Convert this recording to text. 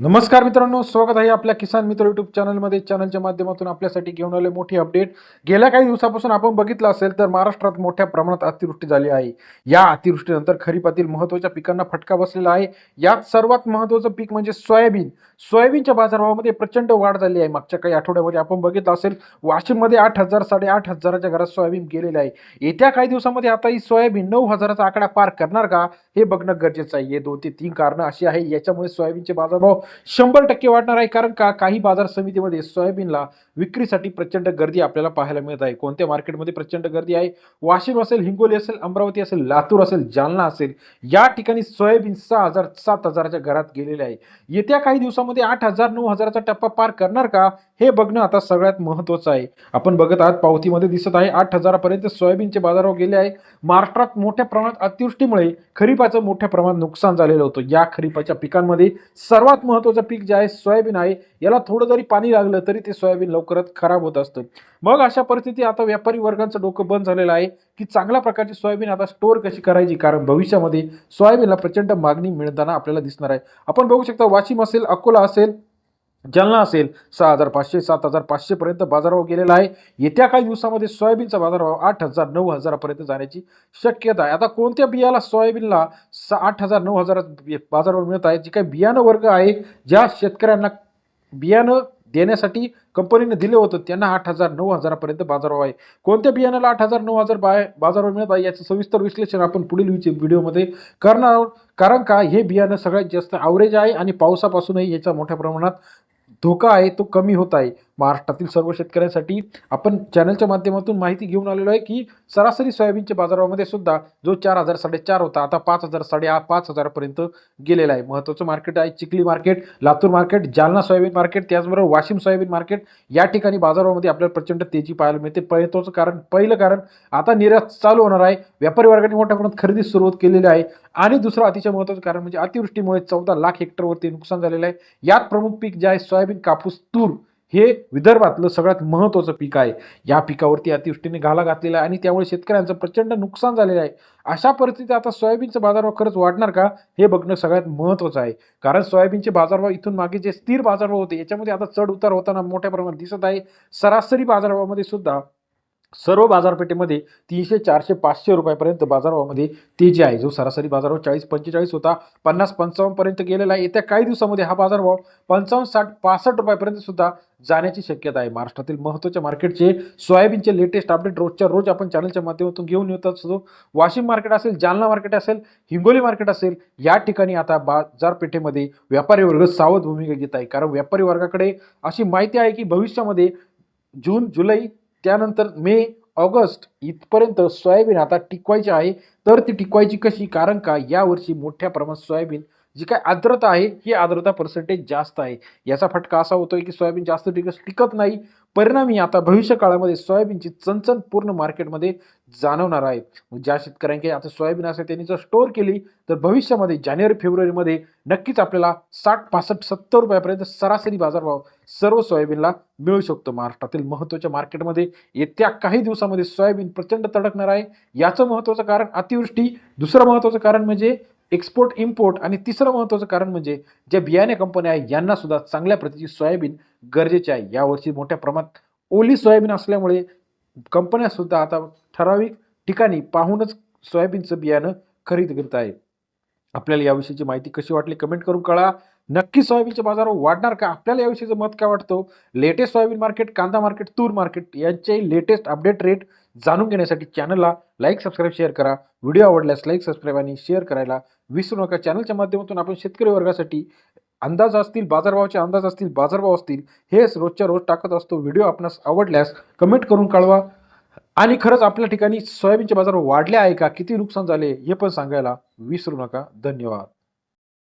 नमस्कार मित्रांनो स्वागत आहे आपल्या किसान मित्र युट्यूब चॅनलमध्ये चॅनलच्या माध्यमातून आपल्यासाठी घेऊन आले मोठी अपडेट गेल्या काही दिवसापासून आपण बघितलं असेल तर महाराष्ट्रात मोठ्या प्रमाणात अतिवृष्टी झाली आहे. या अतिवृष्टीनंतर खरीपातील महत्त्वाच्या पिकांना फटका बसलेला आहे. यात सर्वात महत्त्वाचं पीक म्हणजे सोयाबीन. सोयाबीनच्या बाजारभावामध्ये प्रचंड वाढ झाली आहे. मागच्या काही आठवड्यामध्ये आपण बघितलं असेल वाशिममध्ये आठ हजार साडेआठ हजाराच्या घरात सोयाबीन गेलेलं आहे. येत्या काही दिवसामध्ये आता ही सोयाबीन नऊ हजाराचा आकडा पार करणार का हे बघणं गरजेचं आहे. हे दोन ते तीन कारणं अशी आहे. याच्यामुळे सोयाबीनचे बाजारभाव शंभर टक्के वाढणार आहे. कारण का? काही बाजार समितीमध्ये सोयाबीनला विक्रीसाठी प्रचंड गर्दी आपल्याला पाहायला मिळत आहे. कोणत्या मार्केटमध्ये प्रचंड गर्दी आहे? वाशिम असेल हिंगोली असेल अमरावती असेल लातूर असेल जालना असेल या ठिकाणी सोयाबीन सहा हजार सात हजाराच्या घरात गेलेले आहे. येत्या काही दिवसामध्ये आठ हजार नऊ हजाराचा टप्पा पार करणार का? हे बघणं आता सगळ्यात महत्त्वाचं आहे. आपण बघत आहात पावतीमध्ये दिसत आहे आठ हजारापर्यंत सोयाबीनचे बाजारभाव हो गेले आहे. महाराष्ट्रात मोठ्या प्रमाणात अतिवृष्टीमुळे खरीपाचं मोठ्या प्रमाणात नुकसान झालेलं होतं. या खरीपाच्या पिकांमध्ये सर्वात महत्त्वाचं पीक जे आहे सोयाबीन आहे. याला थोडं जरी पाणी लागलं तरी ते सोयाबीन लवकरच खराब होत असतं. मग अशा परिस्थिती आता व्यापारी वर्गांचं डोकं बंद झालेलं आहे की चांगल्या प्रकारची सोयाबीन आता स्टोअर कशी करायची? कारण भविष्यामध्ये सोयाबीनला प्रचंड मागणी मिळताना आपल्याला दिसणार आहे. आपण बघू शकता वाशिम असेल अकोला असेल जालना असेल सहा हजार पाचशे सात हजार पाचशेपर्यंत बाजारभाव गेलेला आहे. येत्या काही दिवसामध्ये सोयाबीनचा बाजारभाव आठ हजार नऊ हजारापर्यंत जाण्याची शक्यता आहे. आता कोणत्या बियाला सोयाबीनला सा आठ हजार नऊ हजार बाजारभाव मिळत आहे? जे काही बियाणं वर्ग आहे ज्या शेतकऱ्यांना बियाणं देण्यासाठी कंपनीने दिले होतं त्यांना आठ हजार नऊ हजारापर्यंत बाजारभाव आहे. कोणत्या बियाण्याला आठ हजार नऊ हजार बाय बाजारभाव मिळत आहे याचं सविस्तर विश्लेषण आपण पुढील व्हिडिओमध्ये करणार आहोत. कारण का हे बियाणं सगळ्यात जास्त ॲव्हरेज आहे आणि पावसापासूनही याचा मोठ्या प्रमाणात धोका आहे तो कमी होत आहे. महाराष्ट्रातील सर्व शेतकऱ्यांसाठी आपण चॅनलच्या माध्यमातून माहिती घेऊन आलेलो आहे की सरासरी सोयाबीनच्या बाजारामध्ये सुद्धा जो चार हजार साडेचार होता आता पाच हजार साडे पाच हजारपर्यंत गेलेला आहे. महत्त्वाचं मार्केट आहे Chikhli market Latur market Jalna soybean market त्याचबरोबर वाशिम सोयाबीन मार्केट या ठिकाणी बाजारामध्ये आपल्याला प्रचंड तेजी पाहायला मिळते. पहिलं कारण पहिलं कारण आता निर्यात चालू होणार आहे. व्यापारी वर्गाने मोठ्या प्रमाणात खरेदी सुरुवात केलेली आहे. आणि दुसरं अतिशय महत्त्वाचं कारण म्हणजे अतिवृष्टीमुळे चौदा लाख हेक्टरवरती नुकसान झालेलं आहे. यात प्रमुख पीक जे आहे सोयाबीन कापूस तूर. हे विदर्भातलं सगळ्यात महत्त्वाचं पीक आहे. या पिकावरती अतिवृष्टीने घाला घातलेला आहे आणि त्यामुळे शेतकऱ्यांचं प्रचंड नुकसान झालेलं आहे. अशा परिस्थितीत आता सोयाबीनचा बाजारभाव खरंच वाढणार का? हे बघणं सगळ्यात महत्त्वाचं आहे. कारण सोयाबीनचे बाजारभाव इथून मागे जे स्थिर बाजारभाव होते याच्यामध्ये आता चढ उतार होताना मोठ्या प्रमाणात दिसत आहे. सरासरी बाजारभावामध्ये सुद्धा सर्व बाजारपेठेमध्ये तीनशे चारशे पाचशे रुपयापर्यंत बाजारभावामध्ये तेजी आहे जो सरासरी बाजारभाव चाळीस पंचेचाळीस होता पन्नास पंचावन्नपर्यंत गेलेला आहे. येत्या काही दिवसामध्ये हा बाजारभाव पंचावन्न साठ पासष्ट रुपयापर्यंत सुद्धा जाण्याची शक्यता आहे. महाराष्ट्रातील महत्त्वाच्या मार्केटचे सोयाबीनचे लेटेस्ट अपडेट रोजच्या रोज आपण चॅनलच्या माध्यमातून घेऊन येत असतो. वाशिम मार्केट असेल जालना मार्केट असेल हिंगोली मार्केट असेल या ठिकाणी आता बाजारपेठेमध्ये व्यापारी वर्ग सावध भूमिका घेत आहे. कारण व्यापारी वर्गाकडे अशी माहिती आहे की भविष्यामध्ये जून जुलै त्यानंतर मे ऑगस्ट इथपर्यंत सोयाबीन आता टिकवायची आहे. तर ती टिकवायची कशी? कारण का? यावर्षी मोठ्या प्रमाणात सोयाबीन जी काय आर्द्रता आहे ही आर्द्रता पर्सेंटेज जास्त आहे. याचा फटका असा होतोय की सोयाबीन जास्त दिवस टिकत नाही. परिणामी आता भविष्य काळामध्ये सोयाबीनची चणचण पूर्ण मार्केटमध्ये जाणवणार आहे. ज्या शेतकऱ्यांकडे आता सोयाबीन असेल त्यांनी जर स्टोअर केली तर भविष्यामध्ये जानेवारी फेब्रुवारीमध्ये नक्कीच आपल्याला साठ पासष्ट सत्तर रुपयापर्यंत सरासरी बाजारभाव सर्व सोयाबीनला मिळू शकतो. महाराष्ट्रातील महत्त्वाच्या मार्केटमध्ये येत्या काही दिवसामध्ये सोयाबीन प्रचंड तडकणार आहे. याचं महत्त्वाचं कारण अतिवृष्टी. दुसरं महत्त्वाचं कारण म्हणजे एक्सपोर्ट इम्पोर्ट आणि तिसरं महत्त्वाचं कारण म्हणजे ज्या बियाणे कंपन्या आहे यांना सुद्धा चांगल्या प्रतीची सोयाबीन गरजेची आहे. यावर्षी मोठ्या प्रमाणात ओली सोयाबीन असल्यामुळे कंपन्या सुद्धा आता ठराविक ठिकाणी पाहूनच सोयाबीनचं बियाणं खरेदी करत आहे. आपल्याला याविषयीची माहिती कशी वाटली कमेंट करून कळा. नक्की सोयाबीनचे बाजार वाढणार का? आपल्याला याविषयीचं मत काय वाटतं? लेटेस्ट सोयाबीन मार्केट कांदा मार्केट तूर मार्केट यांचे लेटेस्ट अपडेट रेट जाणून घेण्यासाठी चॅनलला लाईक सबस्क्राईब शेअर करा. व्हिडिओ आवडल्यास लाईक सबस्क्राईब आणि शेअर करायला विसरू नका. चॅनलच्या माध्यमातून आपण शेतकरी वर्गासाठी अंदाज असतील बाजारभावाचे अंदाज असतील बाजारभाव असतील हे रोजच्या रोज टाकत असतो. व्हिडिओ आपणास आवडल्यास कमेंट करून कळवा आणि खरंच आपल्या ठिकाणी सोयाबीनचे बाजार वाढले आहे का? किती नुकसान झाले? हे पण सांगायला विसरू नका. धन्यवाद.